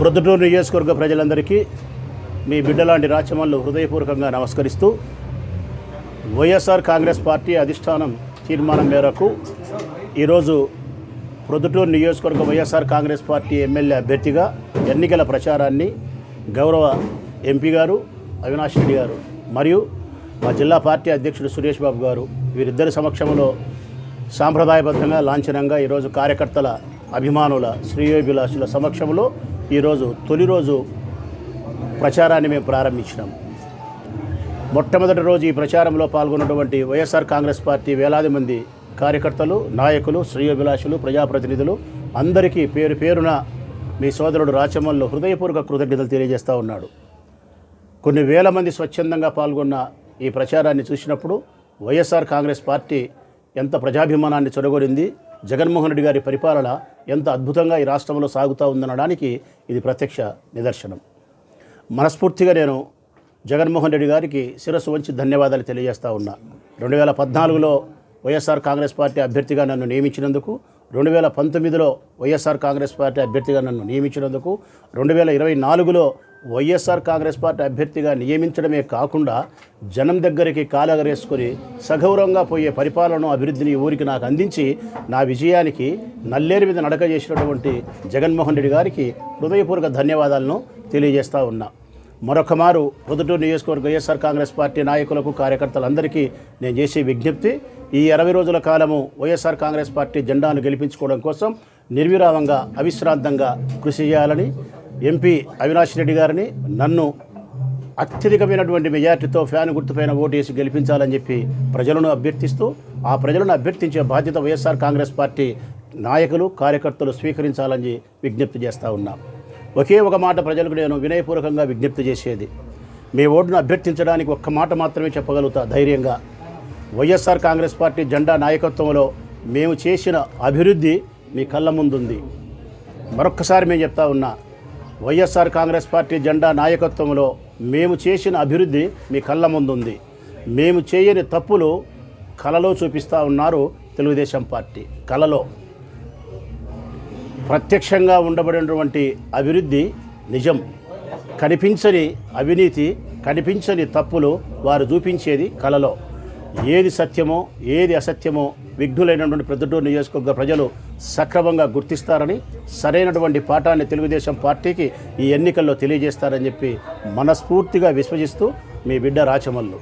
ప్రొద్దుటూరు నియోజకవర్గ ప్రజలందరికీ మీ బిడ్డలాంటి రాచమల్లు హృదయపూర్వకంగా నమస్కరిస్తూ వైఎస్ఆర్ కాంగ్రెస్ పార్టీ అధిష్టానం తీర్మానం మేరకు ఈరోజు ప్రొద్దుటూరు నియోజకవర్గ వైఎస్ఆర్ కాంగ్రెస్ పార్టీ ఎమ్మెల్యే అభ్యర్థిగా ఎన్నికల ప్రచారాన్ని గౌరవ ఎంపీ గారు అవినాష్ రెడ్డి గారు మరియు మా జిల్లా పార్టీ అధ్యక్షుడు సురేష్ బాబు గారు వీరిద్దరి సమక్షంలో సాంప్రదాయబద్ధంగా లాంఛనంగా ఈరోజు కార్యకర్తల అభిమానుల శ్రేయోభిలాషుల సమక్షంలో ఈరోజు తొలి రోజు ప్రచారాన్ని మేము ప్రారంభించినాం. మొట్టమొదటి రోజు ఈ ప్రచారంలో పాల్గొన్నటువంటి వైఎస్ఆర్ కాంగ్రెస్ పార్టీ వేలాది మంది కార్యకర్తలు నాయకులు శ్రేయోభిలాషులు ప్రజాప్రతినిధులు అందరికీ పేరు పేరున మీ సోదరుడు రాచమల్లు హృదయపూర్వక కృతజ్ఞతలు తెలియజేస్తూ ఉన్నాడు. కొన్ని వేల మంది స్వచ్ఛందంగా పాల్గొన్న ఈ ప్రచారాన్ని చూసినప్పుడు వైఎస్ఆర్ కాంగ్రెస్ పార్టీ ఎంత ప్రజాభిమానాన్ని చొరగొరింది జగన్మోహన్ రెడ్డి గారి పరిపాలన ఎంత అద్భుతంగా ఈ రాష్ట్రంలో సాగుతూ ఉందనడానికి ఇది ప్రత్యక్ష నిదర్శనం. మనస్ఫూర్తిగా నేను జగన్మోహన్ రెడ్డి గారికి శిరస్సు వంచి ధన్యవాదాలు తెలియజేస్తూ ఉన్నా. రెండు వేల పద్నాలుగులో వైఎస్ఆర్ కాంగ్రెస్ పార్టీ అభ్యర్థిగా నన్ను నియమించినందుకు రెండు వేల పంతొమ్మిదిలో వైఎస్ఆర్ కాంగ్రెస్ పార్టీ అభ్యర్థిగా నన్ను నియమించినందుకు రెండు వేల ఇరవై నాలుగులో వైఎస్ఆర్ కాంగ్రెస్ పార్టీ అభ్యర్థిగా నియమించడమే కాకుండా జనం దగ్గరికి కాలగరేసుకొని సగౌరవంగా పోయే పరిపాలన అభివృద్ధిని ఊరికి నాకు అందించి నా విజయానికి నల్లేరు మీద నడక చేసినటువంటి జగన్మోహన్ రెడ్డి గారికి హృదయపూర్వక ధన్యవాదాలను తెలియజేస్తా ఉన్నా. మరొక మారు పొద్దుటూరు నియోజకవర్గ వైఎస్ఆర్ కాంగ్రెస్ పార్టీ నాయకులకు కార్యకర్తలందరికీ నేను చేసే విజ్ఞప్తి ఈ అరవై రోజుల కాలము వైఎస్ఆర్ కాంగ్రెస్ పార్టీ జెండాను గెలిపించుకోవడం కోసం నిర్విరామంగా అవిశ్రాంతంగా కృషి చేయాలని ఎంపీ అవినాష్ రెడ్డి గారిని నన్ను అత్యధికమైనటువంటి మెజార్టీతో ఫ్యాన్ గుర్తుపైన ఓటేసి గెలిపించాలని చెప్పి ప్రజలను అభ్యర్థిస్తూ ఆ ప్రజలను అభ్యర్థించే బాధ్యత వైఎస్ఆర్ కాంగ్రెస్ పార్టీ నాయకులు కార్యకర్తలు స్వీకరించాలని విజ్ఞప్తి చేస్తూ ఉన్నా. ఒకే ఒక మాట ప్రజలకు నేను వినయపూర్వకంగా విజ్ఞప్తి చేసేది. మీ ఓటును అభ్యర్థించడానికి ఒక్క మాట మాత్రమే చెప్పగలుగుతా ధైర్యంగా. వైఎస్ఆర్ కాంగ్రెస్ పార్టీ జెండా నాయకత్వంలో మేము చేసిన అభివృద్ధి మీ కళ్ళ ముందుంది. మరొక్కసారి మేము చెప్తా ఉన్నా వైఎస్ఆర్ కాంగ్రెస్ పార్టీ జెండా నాయకత్వంలో మేము చేసిన అభివృద్ధి మీ కళ్ళ ముందుంది. మేము చేయని తప్పులు కలలో చూపిస్తూ ఉన్నారు తెలుగుదేశం పార్టీ. కలలో. ప్రత్యక్షంగా ఉండబడినటువంటి అభివృద్ధి నిజం. కనిపించని అవినీతి కనిపించని తప్పులు వారు చూపించేది కలలో. ఏది సత్యమో ఏది అసత్యమో విఘ్నులైనటువంటి ప్రొద్దుటూరు నియోజకవర్గ ప్రజలు సక్రమంగా గుర్తిస్తారని సరైనటువంటి పాఠాన్ని తెలుగుదేశం పార్టీకి ఈ ఎన్నికల్లో తెలియజేస్తారని చెప్పి మనస్ఫూర్తిగా విశ్వసిస్తూ మీ బిడ్డ రాచమల్లు.